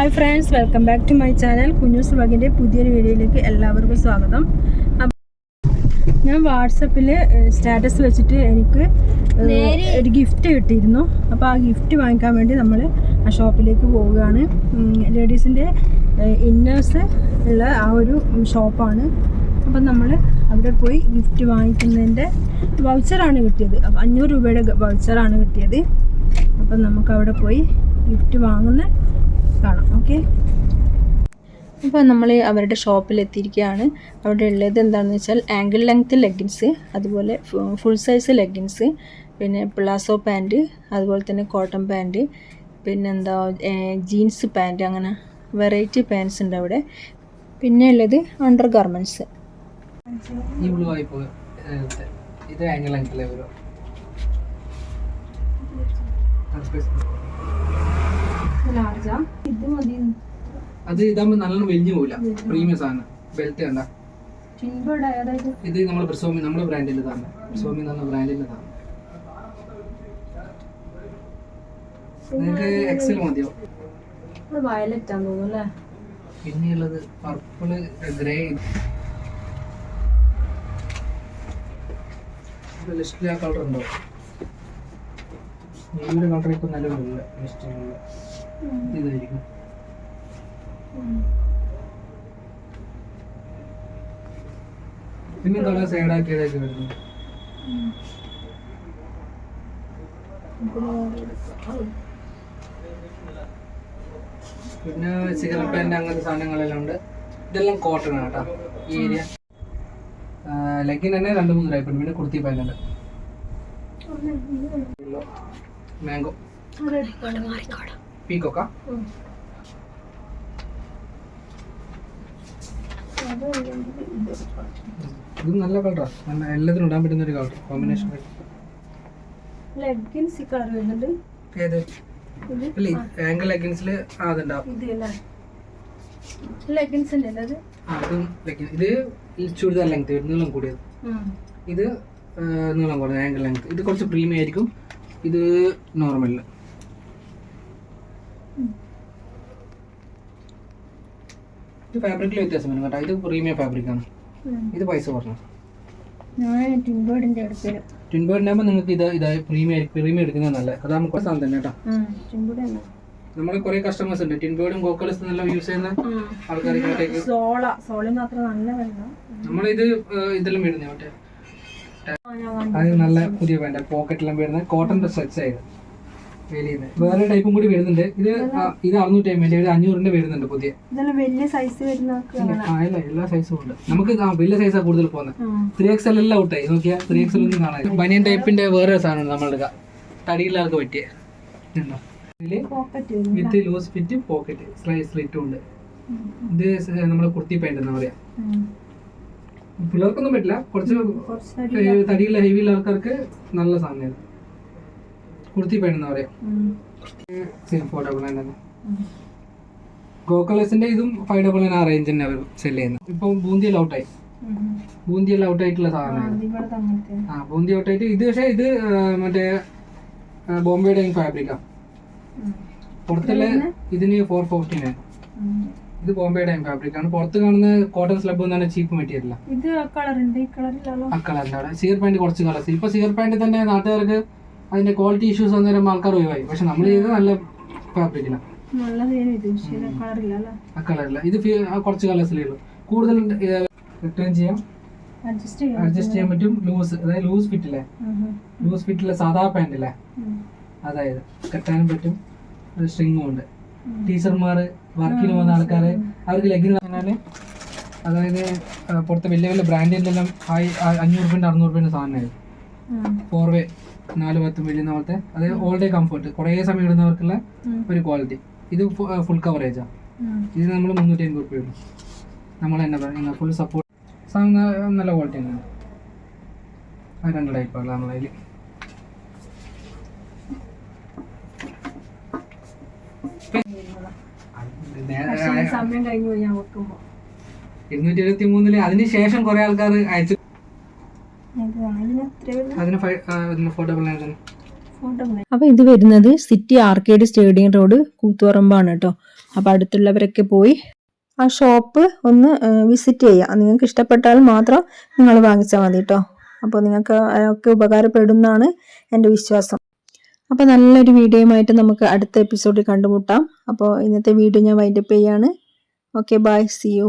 Hi friends welcome back to my channel Kunjus വ്ളോഗിന്റെ പുതിയൊരു വീഡിയോയിലേക്ക് എല്ലാവർക്കും സ്വാഗതം. ഞാൻ വാട്സപ്പിൽ സ്റ്റാറ്റസ് വെച്ചിട്ട് എനിക്ക് ഒരു ഗിഫ്റ്റ് കിട്ടിയിരുന്നു. അപ്പോൾ ആ ഗിഫ്റ്റ് വാങ്ങിക്കാൻ വേണ്ടി നമ്മൾ ആ ഷോപ്പിലേക്ക് പോവുകയാണ്. ലേഡീസിന്റെ ഇന്നേഴ്സ് ഉള്ള ആ ഒരു ഷോപ്പാണ്. അപ്പം നമ്മൾ അവിടെ പോയി ഗിഫ്റ്റ് വാങ്ങിക്കുന്നതിന്റെ വൗച്ചറാണ് കിട്ടിയത്. അപ്പം അഞ്ഞൂറ് രൂപയുടെ വൗച്ചറാണ് കിട്ടിയത്. അപ്പം നമുക്ക് അവിടെ പോയി ഗിഫ്റ്റ് വാങ്ങുന്ന കാണാം ഓക്കെ ഇപ്പോൾ നമ്മൾ അവരുടെ ഷോപ്പിൽ എത്തിയിരിക്കുകയാണ്. അവിടെ ഉള്ളത് എന്താണെന്ന് വെച്ചാൽ ആംഗിൾ ലെങ്ത്ത് ലെഗിൻസ് അതുപോലെ ഫുൾ സൈസ് ലെഗിൻസ് പിന്നെ പ്ലാസോ പാന്റ് അതുപോലെ തന്നെ കോട്ടൺ പാന്റ് പിന്നെന്താ ജീൻസ് പാന്റ് അങ്ങനെ വെറൈറ്റി പാൻസ് ഉണ്ട് അവിടെ. പിന്നെ ഉള്ളത് അണ്ടർ ഗാർമെന്റ്സ് ഇത് ആംഗിൾ വരും. ഇത് മതി. അത് ഇതാകുമ്പോൾ നല്ലോണം വലിഞ്ഞു പോവില്ല. പ്രീമിയം സാധനം. ബെൽറ്റ് കണ്ട. ഇത് നമ്മൾ ബ്രിസോമി നമ്മുടെ ബ്രാൻഡിന്റെ തന്നെ ബ്രിസോമി എന്ന് പറഞ്ഞ ബ്രാൻഡിന്റെ നിങ്ങൾക്ക് എക്സൽ മതിയോ? വയലറ്റ് ആണെന്ന് തോന്നുന്നു അല്ലേ? പിന്നെയുള്ളത് പർപ്പിൾ ഗ്രേ ലിസ്റ്റിൽ ആ കളർ ഉണ്ടോ? ഈ ഒരു കളർ ഇപ്പം നല്ലൊന്നുമില്ല. ലിസ്റ്റിലുള്ള ഇതായിരിക്കും. പിന്നെ കളർ സൈഡാക്കിയതൊക്കെ വരുന്നു. പിന്നെ സിഗരറ്റ് പാന്റ് അങ്ങനത്തെ സാധനങ്ങളെല്ലാം ഉണ്ട്. ഇതെല്ലാം കോട്ടൺ ആണ് കേട്ടോ. ഈ ഏരിയ ലെഗിൻ തന്നെ രണ്ട് മൂന്ന് ടൈപ്പ് ഉണ്ട്. പിന്നെ കുർത്തി പാന്റ് ഉണ്ട് മാംഗോ പീക്കോക്ക? ഇത് നല്ല കളറാ. നല്ല എല്ലാത്തിനും ഇടാൻ പറ്റുന്ന ഒരു കളർ കോമ്പിനേഷൻ ലെഗിൻസ് കളർ വരുന്നുണ്ട്. ഏത്? ഇത്? ഇല്ല ആംഗിൾ ലെഗിൻസിൽ ഇത് അത് അതും ചുരിദാർ ലെങ്ത് നീളം കൂടിയത്. ഇത് നീളം കുറഞ്ഞ ആംഗിൾ ലെങ്ത് ഇത് കുറച്ച് പ്രീമിയം ആയിരിക്കും. ഇത് നോർമലിൽ ഇത് ഫാബ്രിക്കിൽ വ്യത്യാസം വരും കേട്ടോ. ഇത് പ്രീമിയം ഫാബ്രിക്കാണ് ഇത് പൈസ കുറഞ്ഞു. അടുക്കൽ ടിൻബേർഡിനാകുമ്പോൾ നിങ്ങൾക്ക് ഇത് ഇതായി പ്രീമിയം പ്രീമിയം എടുക്കുന്നത് നല്ല അത് നമുക്ക് സാധനം തന്നെ കേട്ടോ. ടിൻബേർഡ് കുറെ കസ്റ്റമേഴ്സ് ഉണ്ട്. ടിൻബേർഡും കോക്കലസ് എന്നെല്ലാം യൂസ് ചെയ്യുന്ന ആൾക്കാർ ഇങ്ങോട്ടേക്ക് സോള. സോളി മാത്രം നല്ല വെള്ളം. നമ്മളിത് ഇതെല്ലാം വരുന്നേ മറ്റേ അത് നല്ല പുതിയ പാന്റ് പോക്കറ്റെല്ലാം വരുന്നത് കോട്ടന്റെ സ്ട്രെച്ച് വേറെ ടൈപ്പും കൂടി വരുന്നുണ്ട്. ഇത് ഇത് അറുന്നൂറ്റി അമ്പതിന്റെ ഒരു അഞ്ഞൂറിന്റെ വരുന്നുണ്ട് പുതിയ. വലിയ സൈസ് വരുന്ന ആ ഇല്ല എല്ലാ സൈസും ഉണ്ട്. നമുക്ക് വലിയ സൈസാണ് കൂടുതൽ പോകുന്നത് ത്രീ എക്സ് എൽ എല്ലാം ഔട്ടായി നോക്കിയാൽ ത്രീ എക്സ് എൽ ഒന്നും കാണാൻ ബനിയൻ ടൈപ്പിന്റെ വേറെ സാധനം സാധനമാണ് നമ്മളെടുക്കുക തടിയില്ലാർക്ക് പറ്റിയ ഇതുണ്ടോ? ഇതിൽ pocket with loose fit pocket സ്ലിറ്റും ഉണ്ട് ഇത് നമ്മുടെ കുർത്തി പാന്റ് എന്താ പറയാ. പിള്ളേർക്കൊന്നും പറ്റില്ല. കുറച്ച് തടിയുള്ള ഹെവിയുള്ള ആൾക്കാർക്ക് നല്ല സാധനം കുർത്തി പാന്റ് പറയാം? സെയിം ഫോർ ഡബിൾ നയൻ തന്നെ ഗോകളേഴ്സിന്റെ ഇതും ഫൈവ് ഡബിൾ നയൻ ആ റേഞ്ച് തന്നെ അവർ സെൽ ചെയ്യുന്നത്. ഇപ്പം ബൂന്തി ലൗട്ടായി ബൂന്തി ലൗട്ടായിട്ടുള്ള സാധനമാണ്. ആ ബൂന്തി ഔട്ടായിട്ട് ഇത് പക്ഷേ ഇത് മറ്റേ ബോംബെയുടെ ഫാബ്രിക്കാ പുറത്തുള്ള ഇതിന് ഫോർ ഫോർട്ടീൻ നയൻ ഇത് ബോംബെയുടെ ഫാബ്രിക് ആണ്. പുറത്ത് കാണുന്ന കോട്ടൺ സ്ലബ് എന്ന് പറഞ്ഞാൽ ചീപ്പ് മെറ്റീരിയൽ ഇത് ആ കളറിന്റെ സിയർ പാന്റ് കുറച്ച് കളർ ഇപ്പൊ സീർ പാന്റ് തന്നെ നാട്ടുകാർക്ക് അതിന്റെ ക്വാളിറ്റി ഇഷ്യൂസ് അന്നേരം ആൾക്കാർ ഒഴിവായി. പക്ഷെ നമ്മൾ ചെയ്തത് നല്ല ഫാബ്രിക്കിലാണ് കളറില്ല ഇത് കുറച്ച് കളേഴ്സിലേ ഉള്ളൂ. കൂടുതൽ റിട്ടേൺ ചെയ്യാം. അഡ്ജസ്റ്റ് ചെയ്യാം അഡ്ജസ്റ്റ് ചെയ്യാൻ പറ്റും. ലൂസ് അതായത് ലൂസ് ഫിറ്റില്ലേ ലൂസ് ഫിറ്റിലെ സാധാ പാന്റ് അല്ലേ അതായത് കെട്ടാനും പറ്റും. ഒരു സ്ട്രിങ്ങും ഉണ്ട്. ടീച്ചർമാർ വർക്കിന് പോകുന്ന ആൾക്കാർ അവർക്ക് ലെഗിൻ പറഞ്ഞാൽ അതായത് പുറത്ത് വലിയ വലിയ ബ്രാൻഡിന്റെ എല്ലാം ആ- അഞ്ഞൂറ് രൂപന്റെ അറുന്നൂറ് രൂപേന്റെ സാധനമായിരുന്നു. ഫോർ വേ നാല് പത്ത് വീഴുന്ന പോലത്തെ അത് ഓൾ ഡേ കംഫർട്ട് കുറേ സമയം ഇടുന്നവർക്കുള്ള ഒരു ക്വാളിറ്റി ഇത് ഫുൾ കവറേജാണ് ഇത് നമ്മൾ മുന്നൂറ്റി അമ്പത് രൂപ ഇടും. നമ്മൾ തന്നെ പറയുന്നത് ഫുൾ സപ്പോർട്ട് നല്ല ക്വാളിറ്റി തന്നെയാണ് ആ രണ്ട് ടൈപ്പാണ് നമ്മളതിൽ ഇരുന്നൂറ്റി എഴുപത്തി മൂന്നിൽ അതിന് ശേഷം കുറെ ആൾക്കാർ അയച്ചു അപ്പോൾ ഇത് വരുന്നത് സിറ്റി ആർക്കേഡ് സ്റ്റേഡിയം റോഡ് കൂത്തുപറമ്പാണ് കേട്ടോ അപ്പോൾ അടുത്തുള്ളവരൊക്കെ പോയി ആ ഷോപ്പ് ഒന്ന് വിസിറ്റ് ചെയ്യുക. നിങ്ങൾക്ക് ഇഷ്ടപ്പെട്ടാൽ മാത്രം നിങ്ങൾ വാങ്ങിച്ചാൽ മതി കേട്ടോ അപ്പോൾ നിങ്ങൾക്ക് ഒക്കെ ഉപകാരപ്പെടുന്നതാണ് എന്റെ വിശ്വാസം. അപ്പോൾ നല്ലൊരു വീഡിയോയുമായിട്ട് നമുക്ക് അടുത്ത എപ്പിസോഡിൽ കണ്ടുമുട്ടാം. അപ്പോൾ ഇന്നത്തെ വീഡിയോ ഞാൻ വൈൻഡപ്പ് ചെയ്യാണ്. Okay bye C U